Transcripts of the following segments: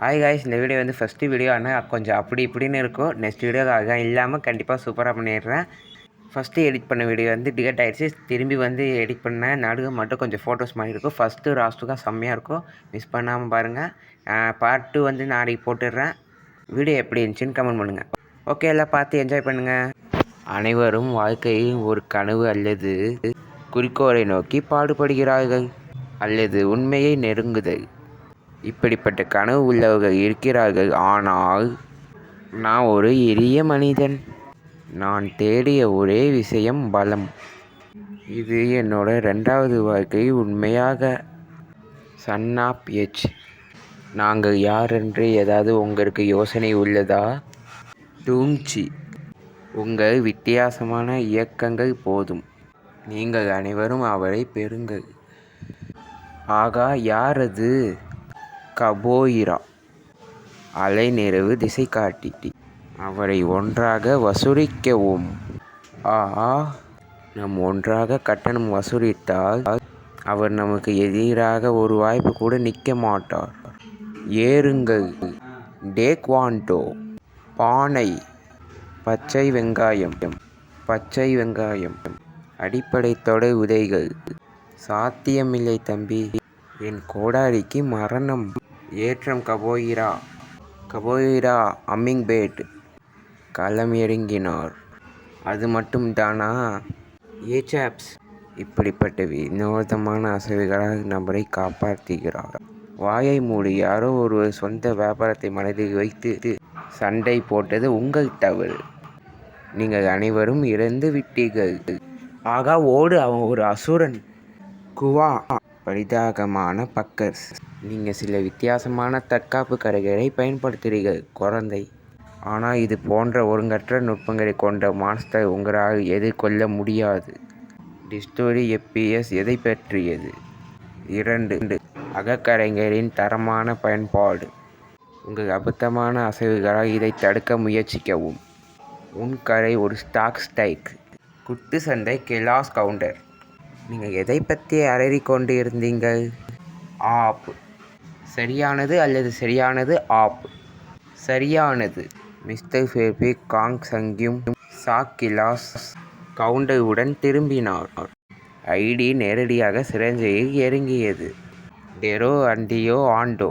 Hi guys இந்த video வந்து first video ஆனால் கொஞ்சம் அப்படி இப்படின்னு இருக்கும். நெக்ஸ்ட் வீடியோ அதுதான் இல்லாமல் கண்டிப்பாக சூப்பராக பண்ணிடுறேன். ஃபஸ்ட்டு எடிட் பண்ண வீடியோ வந்து டிகட் ஆகிடுச்சு திரும்பி வந்து எடிட் பண்ணேன் நடுக மட்டும் கொஞ்சம் ஃபோட்டோஸ் மாதிரி இருக்கும். ஃபஸ்ட்டு லாஸ்ட்டுக்காக செம்மையாக இருக்கும். மிஸ் பண்ணாமல் பாருங்கள் பார்ட் டூ வந்து நாளைக்கு போட்டுடுறேன். வீடியோ எப்படி இருந்துச்சுன்னு கமெண்ட் பண்ணுங்கள் ஓகே எல்லாம் பார்த்து என்ஜாய் பண்ணுங்கள் அனைவரும் வாழ்க்கையில் ஒரு கனவு அல்லது குறிக்கோளை நோக்கி பாடுபடுகிறார்கள் அல்லது உண்மையை நெருங்குதல். இப்படிப்பட்ட கனவு உள்ளவர்கள் இருக்கிறார்கள். ஆனால் நான் ஒரு எளிய மனிதன். நான் தேடிய ஒரே விஷயம் பலம். இது என்னோட ரெண்டாவது வாழ்க்கை உண்மையாக. சன் ஆப் எச் நாங்கள் யார் என்று ஏதாவது உங்களுக்கு யோசனை உள்ளதா? டூங்ச்சி உங்கள் வித்தியாசமான இயக்கங்கள் போதும். நீங்கள் அனைவரும் அவரை பெறுங்கள். ஆகா யார் அது? கபோயிரா. அலைநிறவு திசை காட்டிட்டி. அவரை ஒன்றாக வசூலிக்கவும் ஆ நாம் ஒன்றாக கட்டணம் வசூலித்தால் அவர் நமக்கு எதிராக ஒரு வாய்ப்பு கூட நிற்க மாட்டார். ஏறுங்கள். டேக்வாண்டோ பானை. பச்சை வெங்காயம். பச்சை வெங்காயம். அடிப்படை தொடை உதைகள். சாத்தியமில்லை தம்பி. என் கோடாரிக்கு மரணம். ஏற்றம் கபோயிரா. கபோயிரா அம்மிங் பேட். களம் இறங்கினார் அது மட்டும் தானா ஏ சாப்ஸ். இப்படிப்பட்ட வினோதமான அசைவுகளால் நபரை காப்பாற்றுகிறார். வாயை மூடி யாரோ ஒருவர் சொந்த வியாபாரத்தை மனதில் வைத்து சண்டை போட்டது உங்கள் தவறு. நீங்கள் அனைவரும் இறந்து விட்டீர்கள். ஆகா ஓடு அவன் ஒரு அசுரன். குவா. பரிதாகமான பக்கர்ஸ் நீங்கள் சில வித்தியாசமான தற்காப்பு கரைகளை பயன்படுத்துகிறீர்கள் குழந்தை. ஆனால் இது போன்ற ஒருங்கற்ற நுட்பங்களை கொண்ட மான்ஸ்டர் உங்களால் எதிர்கொள்ள முடியாது. டிஸ்டோரி எப்பிஎஸ் எதை பற்றியது? இரண்டு அகக்கரைகளின் தரமான பயன்பாடு. உங்கள் அபத்தமான அசைவுகளால் இதை தடுக்க முயற்சிக்கவும். உன் கரை ஒரு ஸ்டாக் ஸ்டைக் குத்து சண்டை கெலாஸ் கவுண்டர் நீங்கள் எதை பற்றி அலறி கொண்டு இருந்தீங்கள் ஆப். சரியானது அல்லது சரியானது ஆப். சரியானது. மிஸ்டர் ஃபேபி காங் சங்கியும் சாக்கிலாஸ் கவுண்டருடன் திரும்பினார். ஐடி நேரடியாக சிரஞ்சையில் இறங்கியது. டெரோ அண்டியோ ஆண்டோ.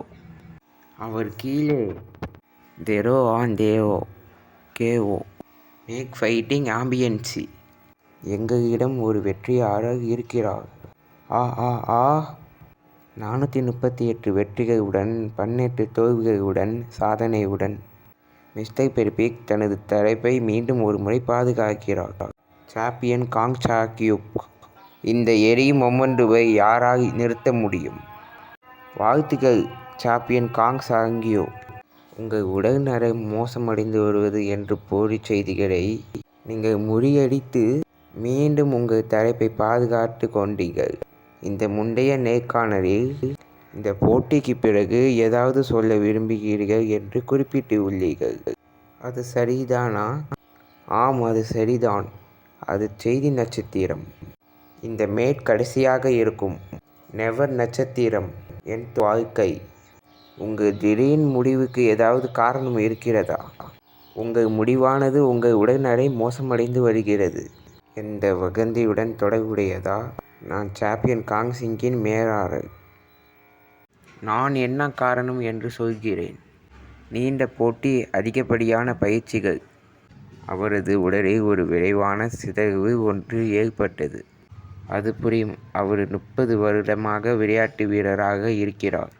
அவர் கீழே. தெரோ ஆண்டேவோ கேவோ மேக் ஃபைட்டிங் ஆம்பியன்சி. எங்களிடம் ஒரு வெற்றியாளர் இருக்கிறார். ஆ ஆ ஆ. நானூற்றி முப்பத்தி எட்டு வெற்றிகளுடன் பன்னெட்டு தோல்விகளுடன் சாதனையுடன். மிஸ்டர் பெர்பிக் தனது தலைப்பை மீண்டும் ஒரு முறை பாதுகாக்கிறார். சாம்பியன் காங் சாக்யூப் இந்த எரியும் மொமண்டுவை யாரால் நிறுத்த முடியும்? வாழ்த்துக்கள் சாம்பியன் காங் சாங்கியோ உங்கள் உடல்நலம் மோசமடைந்து வருவது என்று போலி செய்திகளை நீங்கள் முறியடித்து மீண்டும் உங்கள் தலைப்பை பாதுகாத்து கொண்டீர்கள். இந்த முந்தைய நேர்காணலில் இந்த போட்டிக்கு பிறகு ஏதாவது சொல்ல விரும்புகிறீர்கள் என்று குறிப்பிட்டுள்ளீர்கள். அது சரிதானா? ஆம் அது சரிதான். அது செய்தி நட்சத்திரம். இந்த மேட் கடைசியாக இருக்கும். நெவர் நட்சத்திரம் என் வாழ்க்கை. உங்கள் திடீர் முடிவுக்கு ஏதாவது காரணம் இருக்கிறதா? உங்கள் முடிவானது உங்கள் உடல்நடை மோசமடைந்து வருகிறது. எந்த வகந்தியுடன் தொடர்புடையதா? நான் சாம்பியன் காங் சிங்கின் மேலாளர் நான் என்ன காரணம் என்று சொல்கிறேன். நீண்ட போட்டி அதிகப்படியான பயிற்சிகள். அவரது உடலில் ஒரு விரைவான சிதைவு ஒன்று ஏற்பட்டது. அது புரியும். அவர் முப்பது வருடமாக விளையாட்டு வீரராக இருக்கிறார்.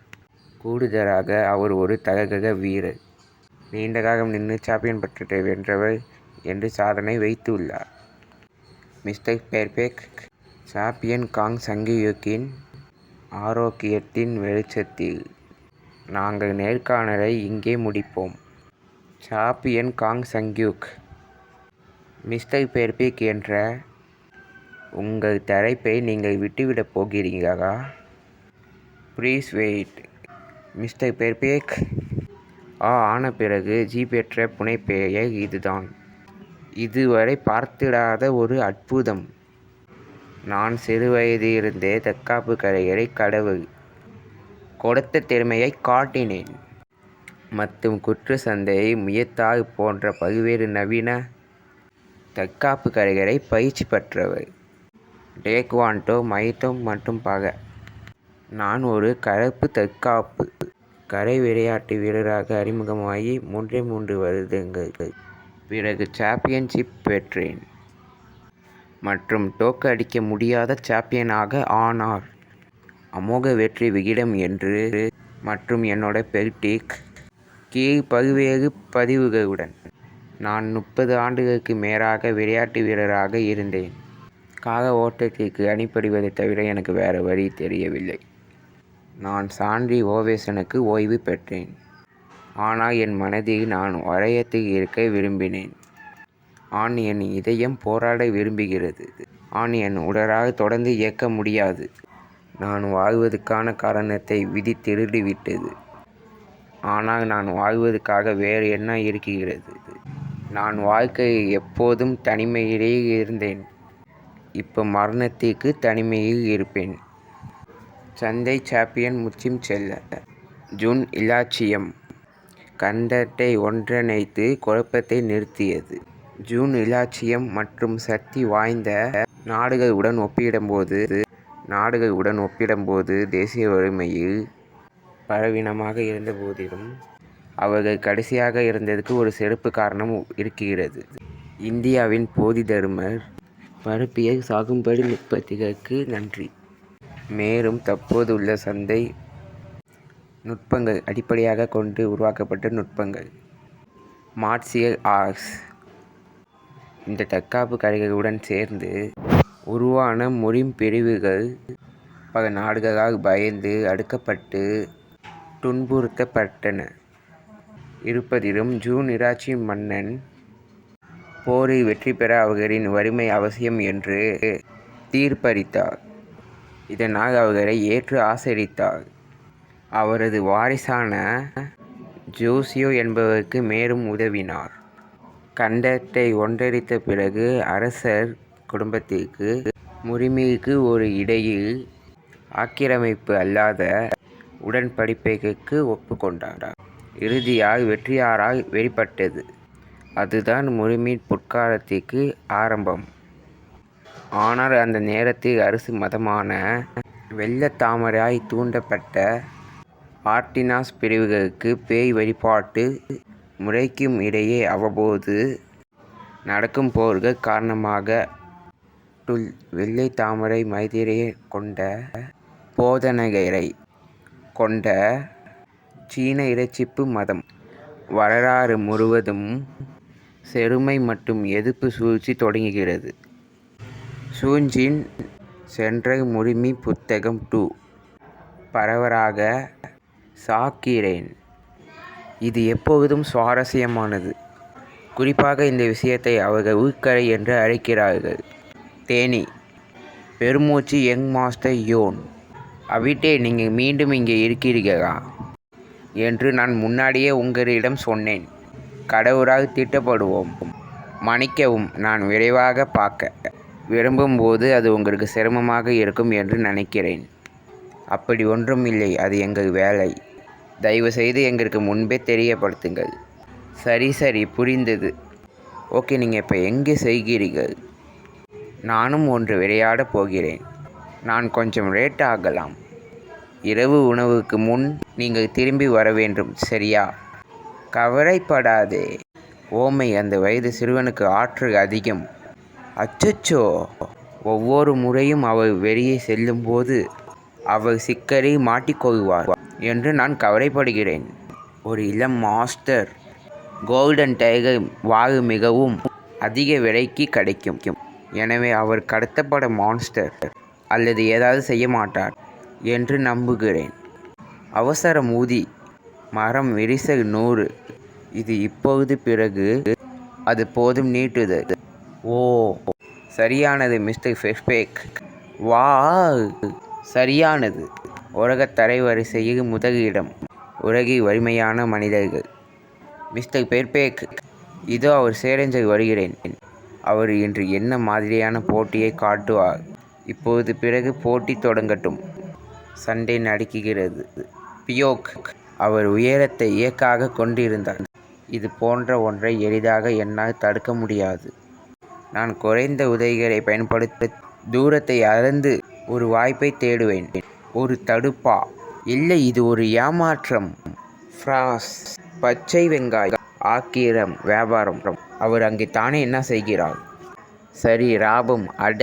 கூடுதலாக அவர் ஒரு தகக வீரர். நீண்ட காலம் நின்று சாம்பியன் பட்டத்தை வென்றவர் என்று சாதனை வைத்துள்ளார். மிஸ்டர் பெர்பெக் சாம்பியன் காங் சங்கியூக்கின் ஆரோக்கியத்தின் வெளிச்சத்தில் நாங்கள் நேர்காணலை இங்கே முடிப்போம். சாம்பியன் காங் சங்கியூக். மிஸ்டர் பெர்பிக் என்ற உங்கள் தலைப்பை நீங்கள் விட்டுவிடப் போகிறீர்களா? Please wait. மிஸ்டர் பெர்பேக்? ஆ ஆன பிறகு ஜி பெற்ற புனைப்பெயர் இதுதான். இதுவரை பார்த்திடாத ஒரு அற்புதம். நான் சிறுவயதிலிருந்தே தற்காப்பு கலைகளை கடவுள் கொடுத்த திறமையை காட்டினேன். மற்றும் குற்று சந்தையை முயத்தாய் போன்ற பல்வேறு நவீன தற்காப்பு கலைகளை பயிற்சி பெற்றவர். டேக்வாண்டோ மைத்தோ மற்றும் பக. நான் ஒரு கலப்பு தற்காப்பு கலை விளையாட்டு வீரராக அறிமுகமாகி மூன்றே மூன்று வருடங்கள் பிறகு சாம்பியன்ஷிப் பெற்றேன். மற்றும் தோற்கடிக்க முடியாத சாம்பியனாக ஆனார். அமோக வெற்றி விகிதம் என்று மற்றும் என்னோட பெல்டிக் கீழ் பல்வேறு பதிவுகளுடன் நான் முப்பது ஆண்டுகளுக்கு மேலாக விளையாட்டு வீரராக இருந்தேன். காக ஓட்டத்திற்கு அணிபடுவதை தவிர எனக்கு வேறு வழி தெரியவில்லை. நான் சான்றி ஓவேசனுக்கு ஓய்வு பெற்றேன். ஆனால் என் மனதில் நான் வரையத்தில் இருக்க விரும்பினேன். ஆண் என் இதயம் போராட விரும்புகிறது. ஆண் என் உடலாக தொடர்ந்து இயக்க முடியாது. நான் வாழ்வதற்கான காரணத்தை விதி திருடிவிட்டது ஆனால் நான் வாழ்வதற்காக வேறு என்ன இருக்கிறது? நான் வாழ்க்கையில் எப்போதும் தனிமையிலேயே இருந்தேன். இப்போ மரணத்திற்கு தனிமையில் இருப்பேன். சந்தை சாம்பியன் முச்சிம் செல்ல. ஜூன் இலாச்சியம். கந்தத்தை ஒன்றிணைத்து குழப்பத்தை நிறுத்தியது. ஜூன் இலாச்சியம் மற்றும் சக்தி வாய்ந்த நாடுகளுடன் ஒப்பிடும்போது நாடுகளுடன் ஒப்பிடும்போது தேசிய வறுமையில் பலவீனமாக இருந்த போதிலும் அவர்கள் கடைசியாக இருந்ததற்கு ஒரு சிறப்பு காரணம் இருக்கிறது. இந்தியாவின் போதி தருமர் பரப்பிய சாகும்படி நுட்பத்திற்கு நன்றி. மேலும் தற்போதுள்ள சந்தை நுட்பங்கள் அடிப்படையாக கொண்டு உருவாக்கப்பட்ட நுட்பங்கள். மார்சியல் ஆர்ட்ஸ் இந்த தற்காப்பு கலைகளுடன் சேர்ந்து உருவான மொழிம்பிரிவுகள் பல நாடுகளால் பயந்து அடுக்கப்பட்டு துன்புறுத்தப்பட்டன. இருப்பதிலும் ஜூன் இராச்சி மன்னன் போரில் வெற்றி பெற அவர்களின் வறுமை அவசியம் என்று தீர்ப்பளித்தார். இதனால் அவர்களை ஏற்று ஆசரித்தார். அவரது வாரிசான ஜோசியோ என்பவருக்கு மேலும் உதவினார். கண்டத்தை ஒன்றடித்த பிறகு அரசர் குடும்பத்திற்கு முறிமைக்கு ஒரு இடையில் ஆக்கிரமிப்பு அல்லாத உடன்படிக்கைக்கு ஒப்புக்கொண்டார். இறுதியாக வெற்றியாராய் வெளிப்பட்டது. அதுதான் முறிமின் புட்காலத்திற்கு ஆரம்பம். ஆனால் அந்த நேரத்தில் அரசு மதமான வெள்ளத்தாமரையாய் தூண்டப்பட்ட ஆர்டினாஸ் பிரிவுகளுக்கு பேய் வழிபாட்டு முறைக்கும் இடையே அவ்வப்போது நடக்கும் போர்கள் காரணமாக டுல் வெள்ளை தாமரை மைதிரையை கொண்ட போதனகரை கொண்ட சீன இறைச்சிப்பு மதம். வரலாறு முழுவதும் செருமை மற்றும் எதிர்ப்பு சூழ்ச்சி தொடங்குகிறது. சூஞ்சின் சென்ற முழுமி புத்தகம் டூ. பரவராக சாக்கிறேன் இது எப்பொழுதும் சுவாரஸ்யமானது. குறிப்பாக இந்த விஷயத்தை அவர்கள் உள்கரை என்று அழைக்கிறார்கள். தேனி. பெருமூச்சு யங் மாஸ்டர் யோன். அவிட்டே நீங்கள் மீண்டும் இங்கே இருக்கிறீர்களா? என்று நான் முன்னாடியே உங்களிடம் சொன்னேன். கடவுளால் திட்டப்படுவோம். மன்னிக்கவும் நான் விரைவாக பார்க்க. விரும்பும்போது அது உங்களுக்கு சிரமமாக இருக்கும் என்று நினைக்கிறேன். அப்படி ஒன்றும் இல்லை. அது எங்கள் வேலை. தயவுசெய்து எங்களுக்கு முன்பே தெரியப்படுத்துங்கள். சரி சரி புரிந்தது. ஓகே நீங்கள் இப்போ எங்கே செய்கிறீர்கள்? நானும் ஒன்று விளையாடப் போகிறேன். நான் கொஞ்சம் லேட் ஆகலாம். இரவு உணவுக்கு முன் நீங்கள் திரும்பி வர வேண்டும் சரியா? கவலைப்படாதே. ஓமை அந்த வயது சிறுவனுக்கு ஆற்று அதிகம். அச்சச்சோ! ஒவ்வொரு முறையும் அவள் வெளியே செல்லும்போது அவள் சிக்கலில் மாட்டிக்கொள்வார் என்று நான் கவலைப்படுகிறேன். ஒரு இளம் மாஸ்டர் கோல்டன் டைகர் வாகு மிகவும் அதிக விலைக்கு கிடைக்கும். எனவே அவர் கடத்தப்பட மான்ஸ்டர் அல்லது ஏதாவது செய்ய மாட்டார் என்று நம்புகிறேன். அவசரம் ஊதி மரம் விரிசல் நூறு. இது இப்பொழுது பிறகு அது போதும் நீட்டுதல். ஓ சரியானது மிஸ்டர் ஃபெஷ்பேக் வா சரியானது. உலகத் தரைவரிசையில் முதலிடம் உலகில் வலிமையான மனிதர்கள். மிஸ்டர் பெர்பேக் இதோ அவர் சேலஞ்சர் வருகிறேன். அவர் இன்று என்ன மாதிரியான போட்டியை காட்டுவார்? இப்போது பிறகு போட்டி தொடங்கட்டும். சண்டை நடக்குகிறது பியோக் அவர் உயரத்தை இயக்காக கொண்டிருந்தார். இது போன்ற ஒன்றை எளிதாக என்னால் தடுக்க முடியாது. நான் குறைந்த உதவிகளை பயன்படுத்த தூரத்தை அறந்து ஒரு வாய்ப்பை தேடுவேன். ஒரு தடுப்பா. இல்லை இது ஒரு ஏமாற்றம். ஃப்ராஸ் பச்சை வெங்காயம் ஆக்கிரம் வியாபாரம். அவர் அங்கே தானே என்ன செய்கிறார்? சரி ராபம். அட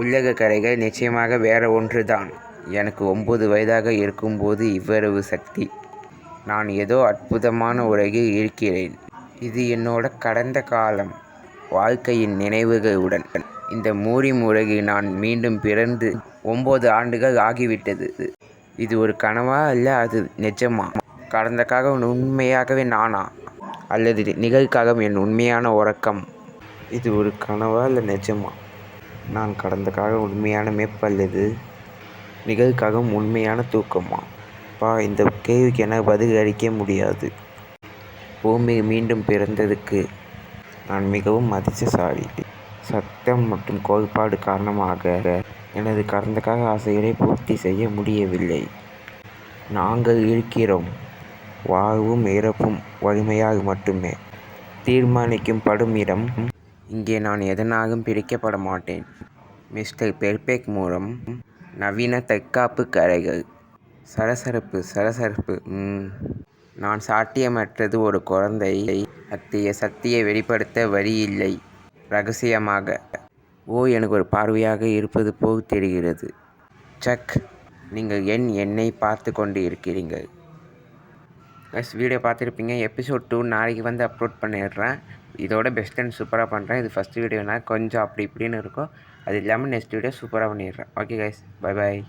உள்ளக கரைகள் நிச்சயமாக வேற ஒன்று தான் எனக்கு ஒம்பது வயதாக இருக்கும்போது இவ்வளவு சக்தி. நான் ஏதோ அற்புதமான உலகில் இருக்கிறேன். இது என்னோட கடந்த காலம் வாழ்க்கையின் நினைவுகளுடன் இந்த மூரி உலகில் நான் மீண்டும் பிறந்து ஒம்பது ஆண்டுகள் ஆகிவிட்டது. இது ஒரு கனவா அல்ல அது நிஜமா? கடந்த காலம் உண்மையாகவே நானா? அல்லது நிகழ்காலம் என் உண்மையான உறக்கம்? இது ஒரு கனவா இல்லை நிஜமா? நான் கடந்த உண்மையான மேப் அல்லது நிகழ்காலம் உண்மையான தூக்கமா? பா இந்த கேள்விக்கு என பதில் அளிக்க முடியாது. பூமி மீண்டும் பிறந்ததுக்கு நான் மிகவும் அதிர்ஷ்டசாலி சத்தம் மற்றும் கோட்பாடு காரணமாக எனது கடந்த கால ஆசைகளை பூர்த்தி செய்ய முடியவில்லை. நாங்கள் இருக்கிறோம். வாழ்வும் இறப்பும் வலிமையாக மட்டுமே. தீர்மானிக்கும் படும் இடம் இங்கே நான் எதனாலும் பிரிக்கப்பட மாட்டேன். மிஸ்டர் பெர்பெக் மூலம் நவீன தற்காப்பு கரைகள் சரசரப்பு சரசரப்பு நான் சாட்டியமற்றது ஒரு குழந்தை. அத்தகைய சக்தியை வெளிப்படுத்த வழி இல்லை. ரகசியமாக. ஓ எனக்கு ஒரு பார்வையாக இருப்பது போல் தெரிகிறது. சக் நீங்கள் என் என்னை பார்த்து கொண்டு இருக்கிறீங்க. எஸ் வீடியோ பார்த்துருப்பீங்க. எபிசோட் டூ நாளைக்கு வந்து அப்லோட் பண்ணிடுறேன். இதோட பெஸ்ட் அண்ட் சூப்பராக பண்ணுறேன் இது ஃபஸ்ட் வீடியோனா கொஞ்சம் அப்படி இப்படின்னு இருக்கும். அது இல்லாமல் நெக்ஸ்ட் வீடியோ சூப்பராக பண்ணிடுறேன். Okay guys bye bye